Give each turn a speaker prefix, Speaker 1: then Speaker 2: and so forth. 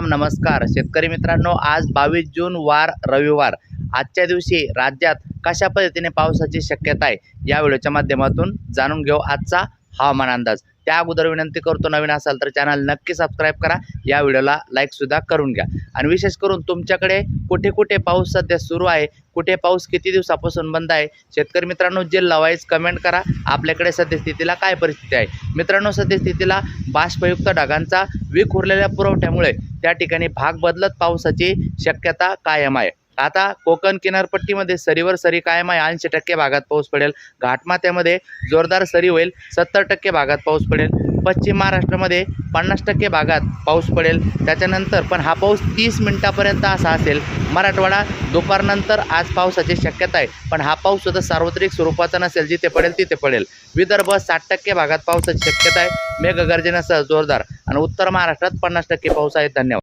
Speaker 1: नमस्कार. शेतकरी मित्रांनो आज बावीस जून वार रविवार. आजच्या दिवशी राज्यात कशा पद्धतीने पावसाची शक्यता आहे या व्हिडिओच्या माध्यमातून जाणून घेऊ आजचा हवामान अंदाज. त्या अगोदर विनंती करतो नवीन असाल तर चॅनल नक्की सबस्क्राईब करा. या व्हिडिओला लाईकसुद्धा करून घ्या. आणि विशेष करून तुमच्याकडे कुठे कुठे पाऊस सध्या सुरू आहे कुठे पाऊस किती दिवसापासून बंद आहे शेतकरी मित्रांनो जिल्हा वाईज कमेंट करा. आपल्याकडे सद्यस्थितीला काय परिस्थिती आहे? मित्रांनो सद्यस्थितीला बाष्पयुक्त ढगांचा विखुरलेल्या पुरवठ्यामुळे त्या ठिकाणी भाग बदलत पावसाची शक्यता कायम आहे. आता कोकण किनारपट्टीमध्ये सरीवर सरी कायम आहे. ऐंशी टक्के भागात पाऊस पडेल. घाटमाथ्यामध्ये जोरदार सरी होईल. सत्तर टक्के भागात पाऊस पडेल. पश्चिम महाराष्ट्रामध्ये पन्नास टक्के भागात पाऊस पडेल. त्याच्यानंतर पण हा पाऊस तीस मिनटापर्यंत असा असेल. मराठवाडा दुपारनंतर आज पावसाची शक्यता आहे. पण हा पाऊस सुद्धा सार्वत्रिक स्वरूपाचा नसेल. जिथे पडेल तिथे पडेल. विदर्भ साठ टक्के भागात पावसाची शक्यता आहे. मेघगर्जनेसह जोरदार. आणि उत्तर महाराष्ट्रात पन्नास टक्के पाऊस आहे. धन्यवाद.